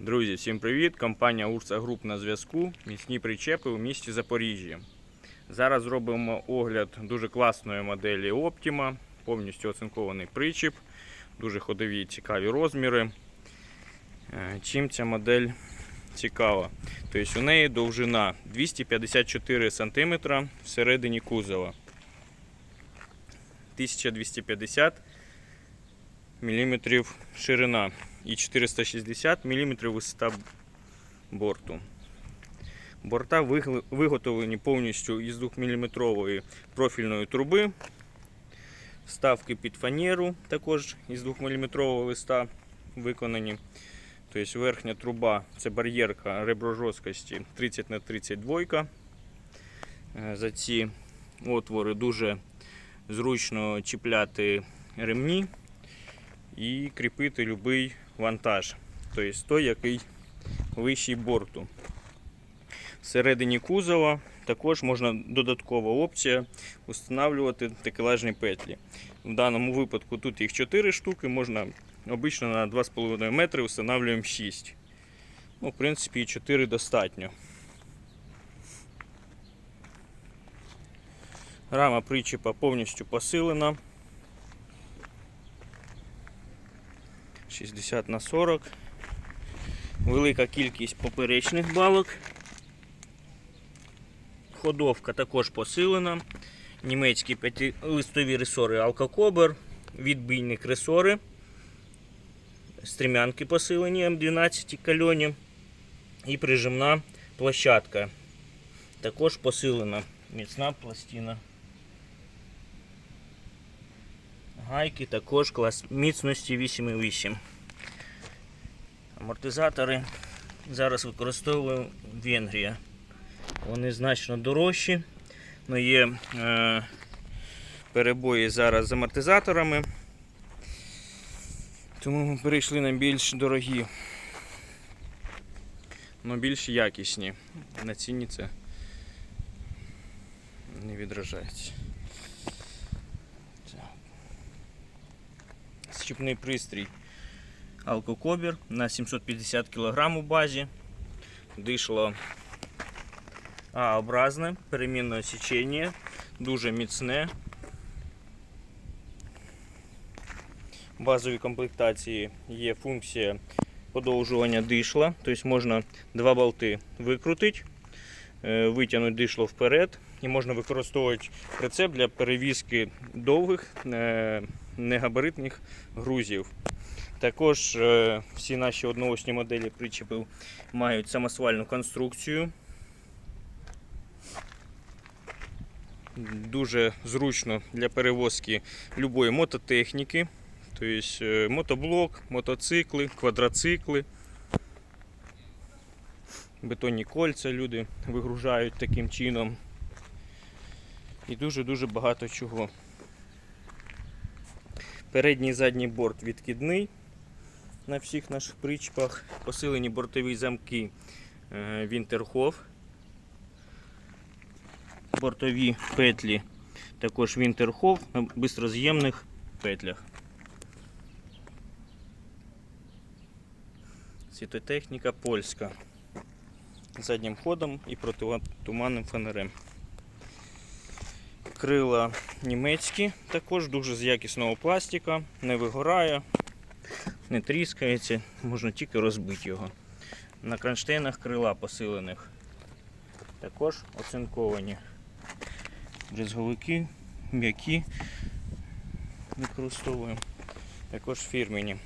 Друзі, всім привіт! Компанія Урса Груп на зв'язку. Міцні причепи у місті Запоріжжя. Зараз зробимо огляд дуже класної моделі Optima. Повністю оцинкований причіп, дуже ходові цікаві розміри. Е, Чим ця модель цікава? Тобто у неї довжина 254 см всередині кузова. 1250 мм ширина і 460 мм висота борту. Борта виготовлені повністю із 2-мм профільної труби. Вставки під фанеру також із 2-мм листа виконані. Тобто верхня труба це бар'єрка реброжорсткості 30 на 32. Е, За ці отвори дуже зручно чіпляти ремні і кріпити будь-який вантаж, тобто той, який вищий борту. Всередині кузова також можна додаткова опція встановлювати такелажні петлі. В даному випадку тут їх 4 штуки, можна обично на 2,5 метри встановлюємо 6. Ну, в принципі, 4 достатньо. Рама причепа повністю посилена. 60 на 40. Велика кількість поперечних балок. Ходовка також посилена. Німецькі п'ятилистові ресори Алкокобер, відбійні кресори, стрімянки посилені М12 кальоні і прижимна площадка. Також посилена міцна пластина. Гайки також клас міцності 8,8. Амортизатори зараз використовуємо Венгрія. Вони значно дорожчі, але є е, перебої зараз з амортизаторами. Тому ми перейшли на більш дорогі, але більш якісні. На ціні це не відражається. Щіпний пристрій Алкокобір на 750 кг у базі. Дишло А-образне, перемінне січення, дуже міцне. В базовій комплектації є функція подовжування дишла, тобто можна два болти викрутити, е, витягнути дишло вперед і можна використовувати прицеп для перевізки довгих е, негабаритних грузів. Також е, всі наші одноосні моделі причепів мають самосвальну конструкцію. Дуже зручно для перевозки любої мототехніки, тобто е, мотоблок, мотоцикли, квадроцикли. Бетонні кольця люди вигружають таким чином. І дуже-дуже багато чого. Передній і задній борт відкидний на всіх наших причепах. Посилені бортові замки е, Вінтерхоф. Бортові петлі також Вінтерхоф на бистроз'ємних петлях. Світотехніка польська. Заднім ходом і протитуманним фонарем. Крила німецькі, також дуже з якісного пластика, не вигорає, не тріскається, можна тільки розбити його. На кронштейнах крила посилених також оцинковані. Брезговики, м'які використовуємо, також фірмені.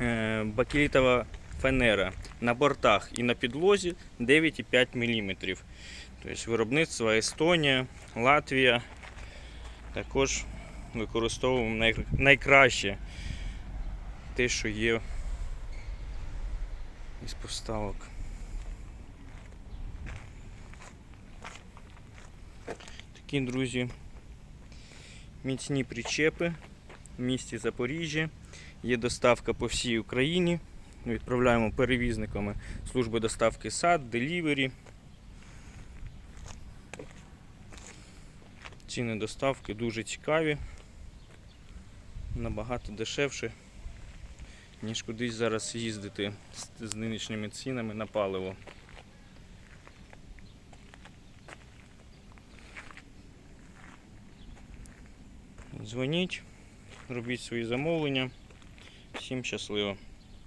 Е, Бакелітова фанера на бортах і на підлозі 9,5 мм. Тобто виробництво Естонія, Латвія. Також використовуємо найкраще те, що є із поставок. Такі, друзі, міцні причепи в місті Запоріжжя. Є доставка по всій Україні. Відправляємо перевізниками служби доставки сад, делівері. Ціни доставки дуже цікаві, набагато дешевше ніж кудись зараз їздити з, нинішніми цінами на паливо. Дзвоніть, робіть свої замовлення. Всім щасливо!